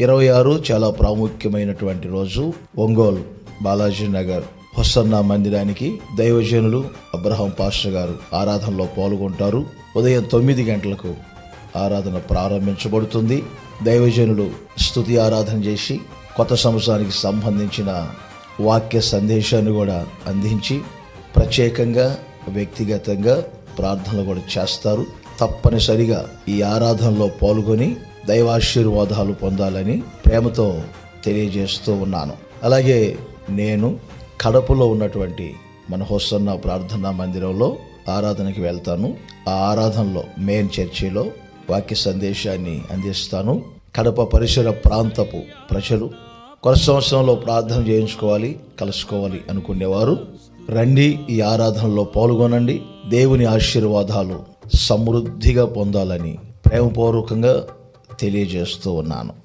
ఇరవై ఆరు చాలా ప్రాముఖ్యమైనటువంటి రోజు. ఒంగోలు బాలాజీ నగర్ హొసన్న మందిరానికి దైవజనులు అబ్రహం పాస్టర్ గారు ఆరాధనలో పాల్గొంటారు. ఉదయం తొమ్మిది గంటలకు ఆరాధన ప్రారంభించబడుతుంది. దైవజనులు స్తుతి ఆరాధన చేసి కొత్త సంవత్సరానికి సంబంధించిన వాక్య సందేశాన్ని కూడా అందించి ప్రత్యేకంగా వ్యక్తిగతంగా ప్రార్థనలు కూడా చేస్తారు. తప్పనిసరిగా ఈ ఆరాధనలో పాల్గొని దైవాశీర్వాదాలు పొందాలని ప్రేమతో తెలియజేస్తూ ఉన్నాను. అలాగే నేను కడపలో ఉన్నటువంటి మన హోసన్న ప్రార్థనా మందిరంలో ఆరాధనకి వెళ్తాను. ఆ ఆరాధనలో మెయిన్ చర్చిలో వాక్య సందేశాన్ని అందిస్తాను. కడప పరిసర ప్రాంతపు ప్రజలు కొత్త సంవత్సరంలో ప్రార్థన చేయించుకోవాలి కలుసుకోవాలి అనుకునేవారు. రండి ఈ ఆరాధనలో పాల్గొనండి. దేవుని ఆశీర్వాదాలు సమృద్ధిగా పొందాలని ప్రేమపూర్వకంగా తెలియజేస్తూ ఉన్నాను.